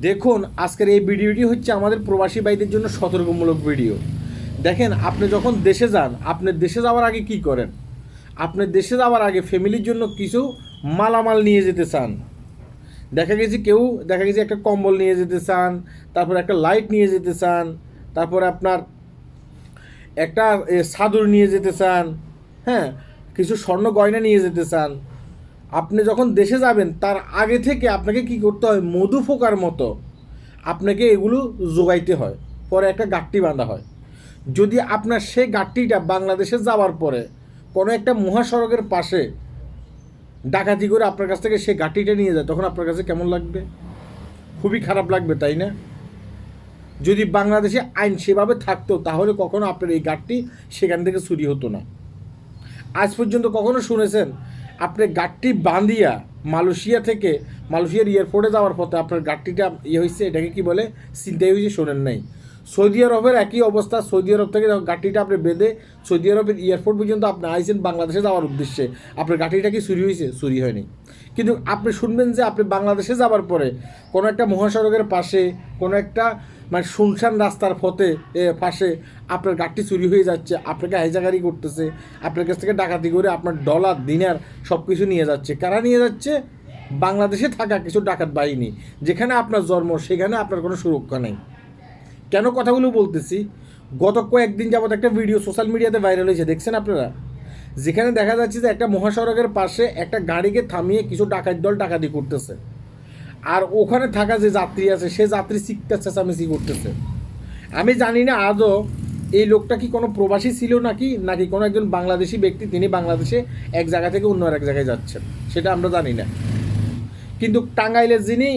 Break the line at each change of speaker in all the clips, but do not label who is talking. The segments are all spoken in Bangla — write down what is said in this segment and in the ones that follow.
দেখুন আজকের এই ভিডিওটি হচ্ছে আমাদের প্রবাসী ভাইদের জন্য সতর্কমূলক ভিডিও। দেখেন আপনি যখন দেশে যান আপনি দেশে যাওয়ার আগে কি করেন? আপনি দেশে যাওয়ার আগে ফ্যামিলির জন্য কিছু মালামাল নিয়ে যেতে চান। দেখা গেছে কেউ দেখা গেছে একটা কম্বল নিয়ে যেতে চান তারপর একটা লাইট নিয়ে যেতে চান তারপরে আপনার একটা এ, চাদর নিয়ে যেতে চান হ্যাঁ কিছু স্বর্ণ গয়না নিয়ে যেতে চান আপনি যখন দেশে যাবেন, তার আগে থেকে আপনাকে কি করতে হয়? মধু ফোকার মতো আপনাকে এগুলো জোগাইতে হয়। পরে একটা গাঠটি বাঁধা হয়। যদি আপনার সেই গাঠটিটা বাংলাদেশে যাওয়ার পরে কোনো একটা মহাসড়কের পাশে ডাকাতি করে আপনার কাছ থেকে সেই গাঠটিটা নিয়ে যায়, তখন আপনার কাছে কেমন লাগবে? খুবই খারাপ লাগবে, তাই না? যদি বাংলাদেশে আইন সেভাবে থাকতো, তাহলে কখনো আপনার এই গাঠটি সেখান থেকে চুরি হতো না। আজ পর্যন্ত কখনো শুনেছেন আপনি গাঠটি বাঁধিয়া মালয়েশিয়া থেকে মালয়েশিয়ার এয়ারপোর্টে যাওয়ার পথে আপনার গাঠটিটা ইয়ে হয়েছে এটাকে কি বলে? চিন্তাই হয়েছে শোনেন নাই। সৌদি আরবের একই অবস্থা, সৌদি আরব থেকে গাঠটিটা আপনি বেঁধে সৌদি আরবের এয়ারপোর্ট পর্যন্ত আপনি আইসেন বাংলাদেশে যাওয়ার উদ্দেশ্যে, আপনার গাঠটিটা কি চুরি হয়েছে চুরি হয়নি। কিন্তু আপনি শুনবেন যে আপনি বাংলাদেশে যাওয়ার পরে কোনো একটা মহাসড়কের পাশে কোনো একটা মানে শুনশান রাস্তার পথে পাশে আপনার গাড়িটি চুরি হয়ে যাচ্ছে, আপনাকে হাইজাগারি করতেছে, আপনার কাছ থেকে ডাকাতি করে আপনার ডলার, দিনার সব কিছু নিয়ে যাচ্ছে। কারা নিয়ে যাচ্ছে? বাংলাদেশে থাকা কিছু ডাকাত বাহিনী, যেখানে আপনার জন্ম, সেখানে আপনার কোনো সুরক্ষা নেই। কেন কথাগুলো বলতেছি? গত কয়েকদিন যাবত একটা ভিডিও সোশ্যাল মিডিয়াতে ভাইরাল হয়েছে, দেখছেন আপনারা? যেখানে দেখা যাচ্ছে যে একটা মহাসড়কের পাশে একটা গাড়িকে থামিয়ে কিছু ডাকাত দল ডাকাতি করতেছে। আর ওখানে থাকা যে যাত্রী আছে, সে যাত্রী চিকটা চেঁচামেচি করতেছে। আমি জানি না আজও এই লোকটা কি কোনো প্রবাসী ছিল নাকি নাকি কোনো একজন বাংলাদেশি ব্যক্তি, তিনি বাংলাদেশে এক জায়গা থেকে অন্য এক জায়গায় যাচ্ছেন, সেটা আমরা জানি না। কিন্তু টাঙ্গাইলের যিনি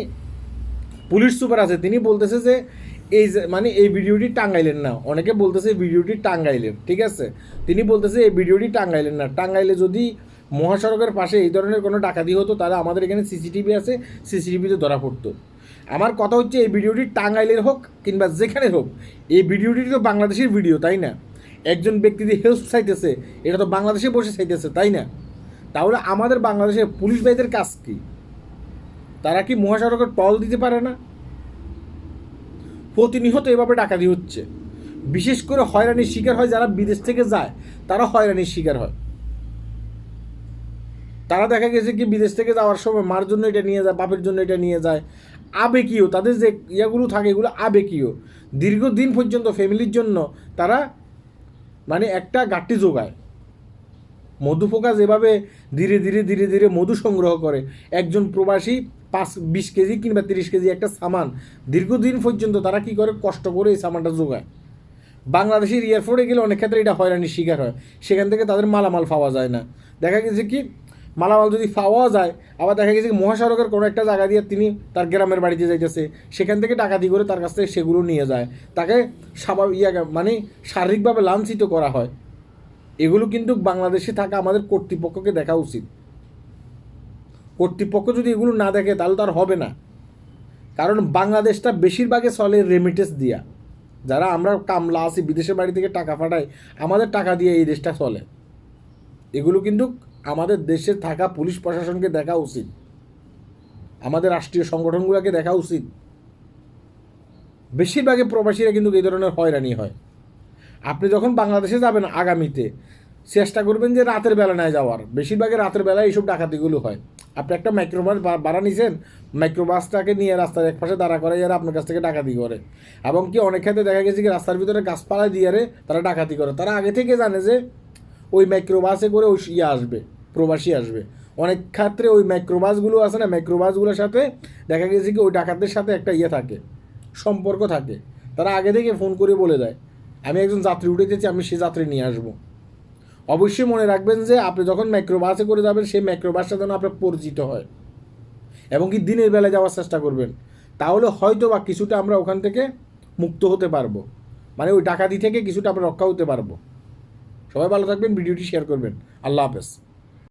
পুলিশ সুপার আছে, তিনি বলতেছে যে এই মানে এই ভিডিওটি টাঙ্গাইলেন না, অনেকে বলতেছে ভিডিওটি টাঙ্গাইলেন ঠিক আছে? তিনি বলতেছে এই ভিডিওটি টাঙ্গাইলেন না। টাঙ্গাইলে যদি মহাসড়কের পাশে এই ধরনের কোনো ডাকাতি হতো, তাহলে আমাদের এখানে সিসিটিভি আছে, সিসিটিভিতে ধরা পড়তো। আমার কথা হচ্ছে, এই ভিডিওটি টাঙ্গাইলের হোক কিংবা যেখানে হোক, এই ভিডিওটি তো বাংলাদেশের ভিডিও, তাই না? একজন ব্যক্তি যে হেল্প চাইতেছে, এটা তো বাংলাদেশে বসে চাইতেছে, তাই না? তাহলে আমাদের বাংলাদেশের পুলিশ ভাইদের কাজ কী? তারা কি মহাসড়কে টল দিতে পারে না? প্রতিনিয়ত এভাবে ডাকাতি হচ্ছে। বিশেষ করে হয়রানির শিকার হয় যারা বিদেশ থেকে যায়, তারা হয়রানির শিকার হয়। তারা দেখা গেছে কি বিদেশ থেকে যাওয়ার সময় মার জন্য এটা নিয়ে যায়, বাপের জন্য এটা নিয়ে যায়। আবেগীয়, তাদের যে ইয়াগুলো থাকে এগুলো আবেগীয়। দীর্ঘদিন পর্যন্ত ফ্যামিলির জন্য তারা মানে একটা গাঠটি যোগায় মধু পোকা যেভাবে ধীরে ধীরে ধীরে ধীরে মধু সংগ্রহ করে, একজন প্রবাসী পাঁচ, বিশ কেজি কিংবা তিরিশ কেজি একটা সামান, দীর্ঘদিন পর্যন্ত তারা কি করে? কষ্ট করে এই সামানটা যোগায় বাংলাদেশের এয়ারপোর্টে গেলে অনেক ক্ষেত্রে এটা হয়রানির শিকার হয়। সেখান থেকে তাদের মালামাল পাওয়া যায় না। দেখা গেছে কি মালামাল যদি পাওয়া যায়, আবার দেখা গেছে মহাসড়কের কোনো একটা জায়গা দিয়ে তিনি তার গ্রামের বাড়িতে যাইতেছে, সেখান থেকে ডাকাতি করে তার কাছ থেকে সেগুলো নিয়ে যায়। তাকে স্বাভাবিক ইয়া মানে শারীরিকভাবে লাঞ্ছিত করা হয়। এগুলো কিন্তু বাংলাদেশে থাকা আমাদের কর্তৃপক্ষকে দেখা উচিত। কর্তৃপক্ষ যদি এগুলো না দেখে, তাহলে তো আর হবে না। কারণ বাংলাদেশটা বেশিরভাগে চলে রেমিটেন্স দিয়া। যারা আমরা কামলা আছি, বিদেশের বাড়ি থেকে টাকা পাঠাই আমাদের টাকা দিয়ে এই দেশটা চলে। এগুলো কিন্তু আমাদের দেশে থাকা পুলিশ প্রশাসনকে দেখা উচিত। আমাদের রাষ্ট্রীয় সংগঠনগুলোকে দেখা উচিত। বেশিরভাগে প্রবাসীরা কিন্তু এই ধরনের হয়রানি হয়। আপনি যখন বাংলাদেশে যাবেন আগামীতে, চেষ্টা করবেন যে রাতের বেলা নেয় যাওয়ার। বেশিরভাগই রাতের বেলায় এইসব ডাকাতিগুলো হয়। আপনি একটা মাইক্রোবাস ভাড়া নিছেন, মাইক্রোবাসটাকে নিয়ে রাস্তার এক পাশে দাঁড়া করে যারা আপনার কাছ থেকে ডাকাতি করে। এবং কি অনেক ক্ষেত্রে দেখা গেছে কি রাস্তার ভিতরে গাছপালা দিয়ে তারা ডাকাতি করে। তারা আগে থেকে জানে যে মাইক্রোবাসে করে ওই ইয়ে আসবে, প্রবাসী আসবে। অনেক ক্ষেত্রে ওই মাইক্রোবাসগুলো আছে না মাইক্রোবাসগুলোর সাথে দেখা গেছে কি ওই ডাকাতদের সাথে একটা ইয়ে থাকে, সম্পর্ক থাকে। তারা আগে থেকে ফোন করে বলে দেয়, আমি একজন যাত্রী উঠে যেছি আমি সে যাত্রী নিয়ে আসব। অবশ্যই মনে রাখবেন যে আপনি যখন মাইক্রোবাসে করে যাবেন, সেই মাইক্রোবাসটা যেন আপনার পরিচিত হয় এবং কি দিনের বেলায় যাওয়ার চেষ্টা করবেন। তাহলে হয়তো বা কিছুটা আমরা ওখান থেকে মুক্ত হতে পারব। মানে ওই ডাকাতি থেকে কিছুটা আমরা রক্ষা হতে পারব। সবাই ভালো থাকবেন ভিডিওটি শেয়ার করবেন। আল্লাহ হাফেজ।